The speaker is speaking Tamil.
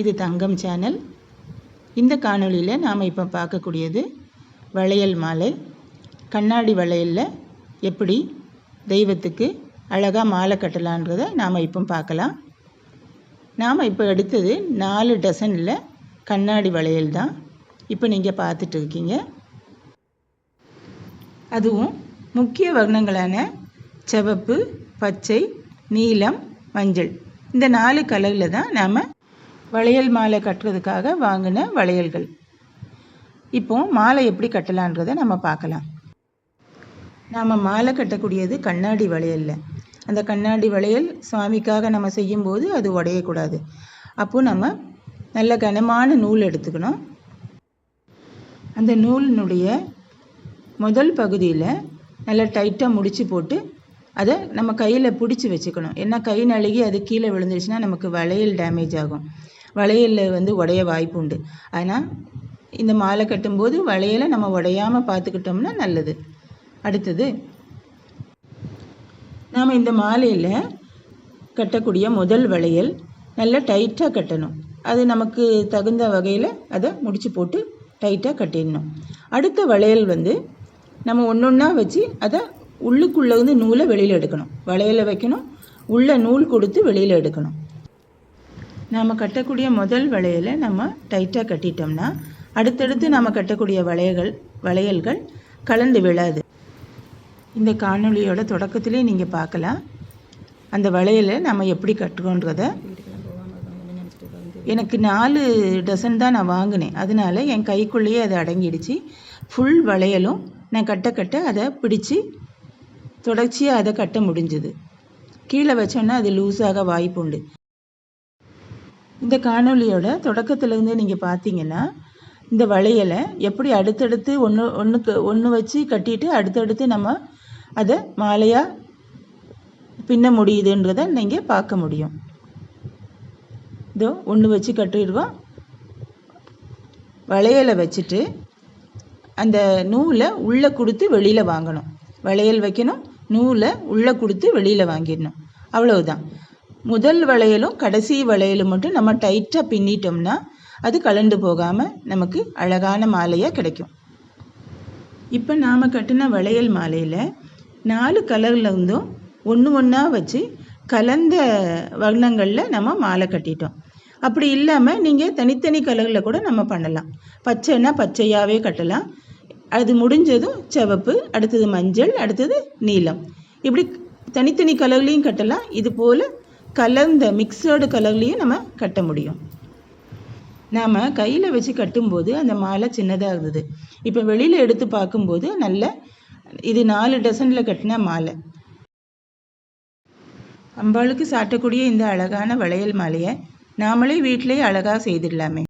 இது தங்கம் சேனல் இந்த காணொளியில் நாம் இப்போ பார்க்கக்கூடியது வளையல் மாலை. கண்ணாடி வளையலில் எப்படி தெய்வத்துக்கு அழகாக மாலை கட்டலான்றதை நாம் இப்போ பார்க்கலாம். நாம் இப்போ எடுத்தது நாலு டசனில் கண்ணாடி வளையல் தான். இப்போ நீங்கள் பார்த்துட்டு இருக்கீங்க. அதுவும் முக்கிய வர்ணங்களான சிவப்பு பச்சை நீலம் மஞ்சள். இந்த நாலு கலரில் தான் நாம் வளையல் மாலை கட்டுறதுக்காக வாங்கின வளையல்கள். இப்போ மாலை எப்படி கட்டலான்றதை நம்ம பார்க்கலாம். நாம் மாலை கட்டக்கூடியது கண்ணாடி வளையலில். அந்த கண்ணாடி வளையல் சுவாமிக்காக நம்ம செய்யும்போது அது உடையக்கூடாது. அப்போது நம்ம நல்ல கனமான நூல் எடுத்துக்கணும். அந்த நூலினுடைய முதல் பகுதியில் நல்லா டைட்டாக முடித்து போட்டு அதை நம்ம கையில் பிடிச்சி வச்சுக்கணும். ஏன்னா கை நழுகி அது கீழே விழுந்துருச்சுன்னா நமக்கு வளையல் டேமேஜ் ஆகும். வளையலில் வந்து உடைய வாய்ப்பு உண்டு. ஆனால் இந்த மாலை கட்டும்போது வளையலை நம்ம உடையாமல் பார்த்துக்கிட்டோம்னா நல்லது. அடுத்தது நாம் இந்த மாலையில் கட்டக்கூடிய முதல் வளையல் நல்லா டைட்டாக கட்டணும். அது நமக்கு தகுந்த வகையில் அதை முடிச்சு போட்டு டைட்டாக கட்டிடணும். அடுத்த வளையல் வந்து நம்ம ஒன்று ஒன்றா வச்சு அதை உள்ளுக்குள்ளே வந்து நூலை வெளியில் எடுக்கணும். வளையலை வைக்கணும் உள்ளே நூல் கொடுத்து வெளியில் எடுக்கணும். நாம் கட்டக்கூடிய முதல் வளையலை நம்ம டைட்டாக கட்டிட்டோம்னா அடுத்தடுத்து நாம் கட்டக்கூடிய வளையல்கள் வளையல்கள் கலந்து விழாது. இந்த காணொலியோட தொடக்கத்திலே நீங்கள் பார்க்கலாம். அந்த வளையலை நம்ம எப்படி கட்டுறோன்றத. எனக்கு நாலு டசன் தான் நான் வாங்கினேன். அதனால என் கைக்குள்ளேயே அது அடங்கிடுச்சு. ஃபுல் வளையலும் நான் கட்ட கட்ட அதை பிடிச்சி தொடர்ச்சியாக அதை கட்ட முடிஞ்சுது. கீழே வச்சோன்னா அது லூஸாக வாய்ப்பு உண்டு. இந்த காணொளியோட தொடக்கத்துலேருந்து நீங்கள் பார்த்தீங்கன்னா இந்த வளையலை எப்படி அடுத்தடுத்து ஒன்று ஒன்றுக்கு ஒன்று வச்சு கட்டிட்டு அடுத்தடுத்து நம்ம அதை மாலையாக பின்ன முடியுதுன்றதை நீங்கள் பார்க்க முடியும். இதோ ஒன்று வச்சு கட்டிடுவோம் வளையலை வச்சுட்டு அந்த நூலை உள்ளே கொடுத்து வெளியில் வாங்கணும். வளையல் வைக்கணும் நூலை உள்ளே கொடுத்து வெளியில் வாங்கிடணும். அவ்வளவுதான். முதல் வளையலும் கடைசி வளையலும் மட்டும் நம்ம டைட்டாக பின்னிட்டோம்னா அது கலண்டு போகாமல் நமக்கு அழகான மாலையாக கிடைக்கும். இப்போ நாம் கட்டின வளையல் மாலையில் நாலு கலரில் இருந்தும் ஒன்று ஒன்றா வச்சு கலந்த வர்ணங்களில் நம்ம மாலை கட்டிட்டோம். அப்படி இல்லாமல் நீங்கள் தனித்தனி கலரில் கூட நம்ம பண்ணலாம். பச்சைன்னா பச்சையாகவே கட்டலாம். அது முடிஞ்சதும் சிவப்பு அடுத்தது மஞ்சள் அடுத்தது நீலம். இப்படி தனித்தனி கலர்லேயும் கட்டலாம். இது போல் கலந்த மிக்சடு கலர்லேயும் நம்ம கட்ட முடியும். நாம் கையில் வச்சு கட்டும்போது அந்த மாலை சின்னதாக இருந்தது. இப்போ வெளியில் எடுத்து பார்க்கும்போது நல்ல இது நாலு டசனில் கட்டின மாலை. அம்பாளுக்கு சாட்டக்கூடிய இந்த அழகான வளையல் மாலையை நாமளே வீட்டிலே அழகாக செய்திடலாமே.